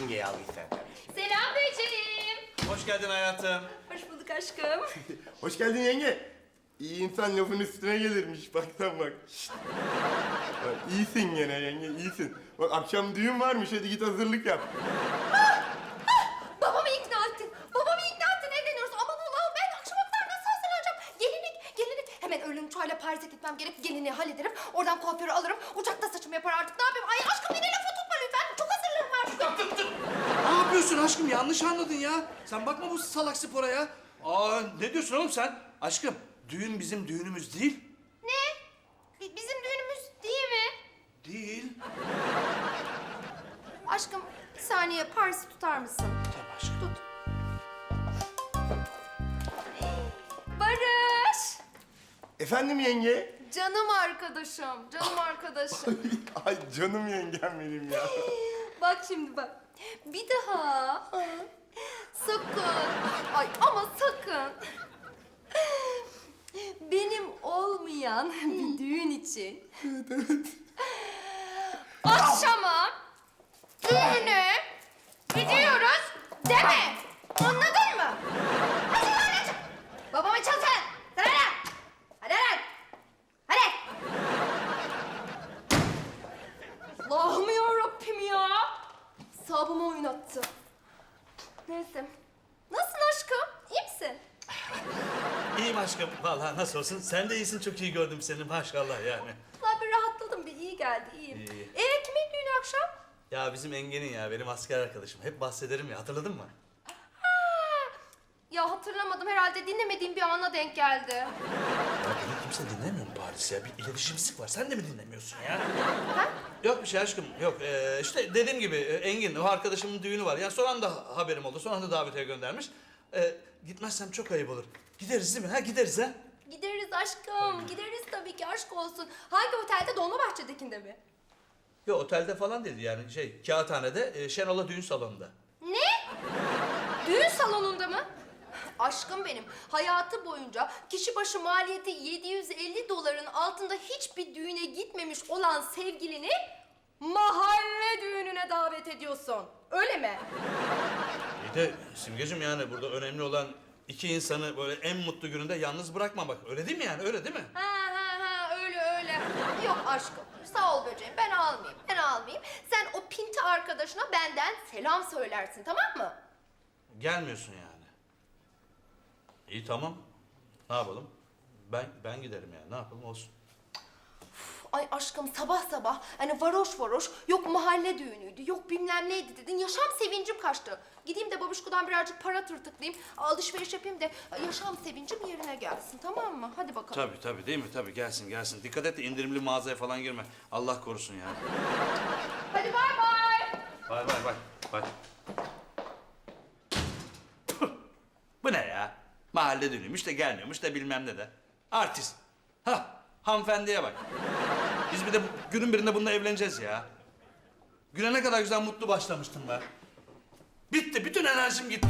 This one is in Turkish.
Yengeye al lütfen. Selam böceğim. Hoş geldin hayatım. Hoş bulduk aşkım. Hoş geldin yenge. İyi insan lafın üstüne gelirmiş. Bak sen bak. Şşt. Bak, iyisin gene yenge, iyisin. Bak akşam düğün varmış, hadi git hazırlık yap. Babamı ikna ettin. Babamı ikna ettin evleniyoruz. Aman Allah'ım ben akşama kadar nasıl hazırlanacağım? Gelinlik, gelinlik. Hemen öğlen uçağıyla Paris'e gitmem gerek. Gelinliği hallederim. Oradan kuaförü alırım. Uçakta saçımı yapar artık. Ne yapayım? Ay aşkım beni lafa tutma lütfen. Çok hazırlığım var şu Ne yapıyorsun aşkım? Yanlış anladın ya. Sen bakma bu salak spora ya. Aa ne diyorsun oğlum sen? Aşkım düğün bizim düğünümüz değil. Ne? Bi- Bizim düğünümüz değil mi? Değil. Aşkım bir saniye Paris'i tutar mısın? Tamam aşkım. Tut. Barış. Efendim yenge? Canım arkadaşım, canım arkadaşım. Ay canım yengem benim ya. bak şimdi bak. Bir daha. Sakın. Ay ama sakın. Benim olmayan bir düğün için. Akşama düğüne gidiyoruz deme. Anladın mı? Hadi lan hadi. Babamı çal sen. Hadi lan. Hadi lan. Hadi. Allah'ım ya Rabbim ya. Sabımı oynattı. Neyse. Nasılsın aşkım? İyi misin? İyiyim aşkım. Vallahi nasıl olsun. Sen de iyisin. Çok iyi gördüm seni maşallah yani. Vallahi bir rahatladım. Bir iyi geldi. iyiyim. İyi. Ee kimin düğünü akşam? Ya bizim Engin'in ya benim asker arkadaşım. Hep bahsederim ya hatırladın mı? Ya hatırlamadım. Herhalde dinlemediğim bir ana denk geldi. Ya beni kimse dinlemiyor mu Paris ya? Bir iletişimsizlik var. Sen de mi dinlemiyorsun ya? Yok bir şey aşkım. Yok ee, işte dediğim gibi e, Engin o arkadaşımın düğünü var. Yani son anda haberim oldu. Son anda davetiye göndermiş. Ee, gitmezsem çok ayıp olur. Gideriz değil mi? Ha gideriz ha? Gideriz aşkım. Gideriz tabii ki aşk olsun. Hangi otelde? Dolmabahçe'dekinde mi? Yok otelde falan dedi yani şey kağıthanede e, Şenol'a düğün salonunda. Ne? Düğün salonunda mı? Aşkım benim hayatı boyunca kişi başı maliyeti 750 doların altında hiçbir düğüne gitmemiş olan sevgilini mahalle düğününe davet ediyorsun. Öyle mi? İyi de Simgeciğim yani burada önemli olan iki insanı böyle en mutlu gününde yalnız bırakmamak. Öyle değil mi yani? Öyle değil mi? Ha ha ha öyle öyle. Yok aşkım sağ ol böceğim ben almayayım ben almayayım. Sen o pinti arkadaşına benden selam söylersin tamam mı? Gelmiyorsun yani. İyi tamam. Ne yapalım? Ben ben giderim yani. Ne yapalım olsun. Ay aşkım sabah sabah hani varoş varoş yok mahalle düğünüydü yok bilmem neydi dedin yaşam sevincim kaçtı. Gideyim de babuşkudan birazcık para tırtıklayayım alışveriş yapayım da yaşam sevincim yerine gelsin tamam mı? Hadi bakalım. Tabii tabii değil mi? Tabii gelsin gelsin. Dikkat et de indirimli mağazaya falan girme. Allah korusun yani. Hadi bay bay. Bay bay bay. Bay. Puh, Bu ne ya? Mahalle dönüyormuş da gelmiyormuş da bilmem ne de. Artist. Ha, hanımefendiye bak. Biz bir de günün birinde bununla evleneceğiz ya. Güne ne kadar güzel mutlu başlamıştım ben. Bitti, bütün enerjim gitti.